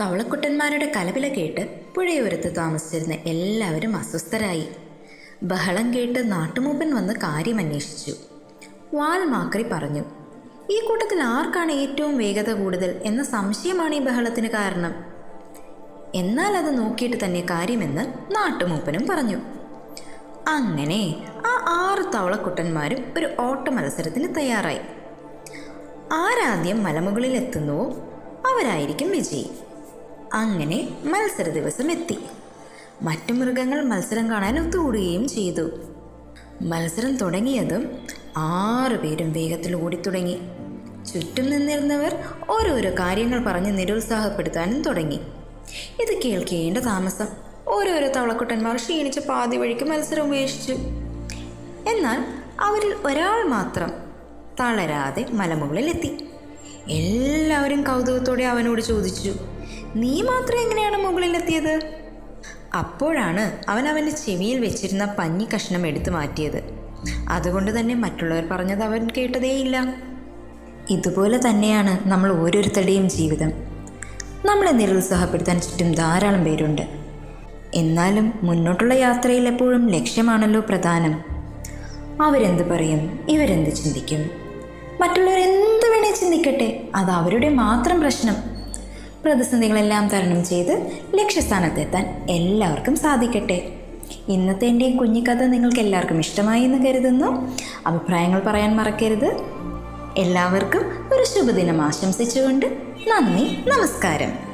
തവളക്കുട്ടന്മാരുടെ കലപില കേട്ട് പുഴയോരത്ത് താമസിച്ചിരുന്ന എല്ലാവരും അസ്വസ്ഥരായി. ബഹളം കേട്ട് നാട്ടുമൂപ്പൻ വന്ന് കാര്യം അന്വേഷിച്ചു വാൽ മാക്രി പറഞ്ഞു ഈ കൂട്ടത്തിൽ ആർക്കാണ് ഏറ്റവും വേഗത കൂടുതൽ എന്ന സംശയമാണ് ഈ ബഹളത്തിന് കാരണം? എന്നാൽ അത് നോക്കിയിട്ട് തന്നെ കാര്യമെന്ന് നാട്ടുമൂപ്പനും പറഞ്ഞു. അങ്ങനെ ആ ആറ് തവളക്കുട്ടന്മാരും ഒരു ഓട്ട മത്സരത്തിന് തയ്യാറായി. ആരാദ്യം മലമുകളിൽ എത്തുന്നുവോ അവരായിരിക്കും വിജയി. അങ്ങനെ മത്സര ദിവസം എത്തി മറ്റു മൃഗങ്ങൾ മത്സരം കാണാൻ ഒത്തുകൂടുകയും ചെയ്തു. മത്സരം തുടങ്ങിയതും ആറു പേരും വേഗത്തിൽ ഓടിത്തുടങ്ങി. ചുറ്റും നിന്നിരുന്നവർ ഓരോരോ കാര്യങ്ങൾ പറഞ്ഞ് നിരുത്സാഹപ്പെടുത്താനും തുടങ്ങി. ഇത് കേൾക്കേണ്ട താമസം. ഓരോരോ തവളക്കുട്ടന്മാർ ക്ഷീണിച്ച് പാതി വഴിക്ക് മത്സരം ഉപേക്ഷിച്ചു. എന്നാൽ അവരിൽ ഒരാൾ മാത്രം തളരാതെ മലമുകളിലെത്തി. എല്ലാവരും കൗതുകത്തോടെ അവനോട് ചോദിച്ചു നീ മാത്രം എങ്ങനെയാണ് മുകളിലെത്തിയത്? അപ്പോഴാണ് അവൻ അവന്റെ ചെവിയിൽ വെച്ചിരുന്ന പഞ്ഞി കഷ്ണം എടുത്തു മാറ്റിയത്. അതുകൊണ്ട് തന്നെ മറ്റുള്ളവർ പറഞ്ഞത് അവൻ കേട്ടതേയില്ല. ഇതുപോലെ തന്നെയാണ് നമ്മൾ ഓരോരുത്തരുടെയും ജീവിതം. നമ്മളെ നിരുത്സാഹപ്പെടുത്താൻ ചുറ്റും ധാരാളം പേരുണ്ട്. എന്നാലും മുന്നോട്ടുള്ള യാത്രയിൽ എപ്പോഴും ലക്ഷ്യമാണല്ലോ പ്രധാനം. അവരെന്ത് പറയും? ഇവരെന്ത് ചിന്തിക്കും? മറ്റുള്ളവർ എന്ത് വേണേ ചിന്തിക്കട്ടെ. അത് അവരുടെ മാത്രം പ്രശ്നം. പ്രതിസന്ധികളെല്ലാം തരണം ചെയ്ത് ലക്ഷ്യസ്ഥാനത്തെത്താൻ എല്ലാവർക്കും സാധിക്കട്ടെ. ഇന്നത്തെ എന്റെ കുഞ്ഞിക്കഥ നിങ്ങൾക്ക് എല്ലാവർക്കും ഇഷ്ടമായി എന്ന് കരുതുന്നു. അഭിപ്രായങ്ങൾ പറയാൻ മറക്കരുത്. എല്ലാവർക്കും ഒരു ശുഭദിനം ആശംസിച്ചുകൊണ്ട് നന്ദി നമസ്കാരം.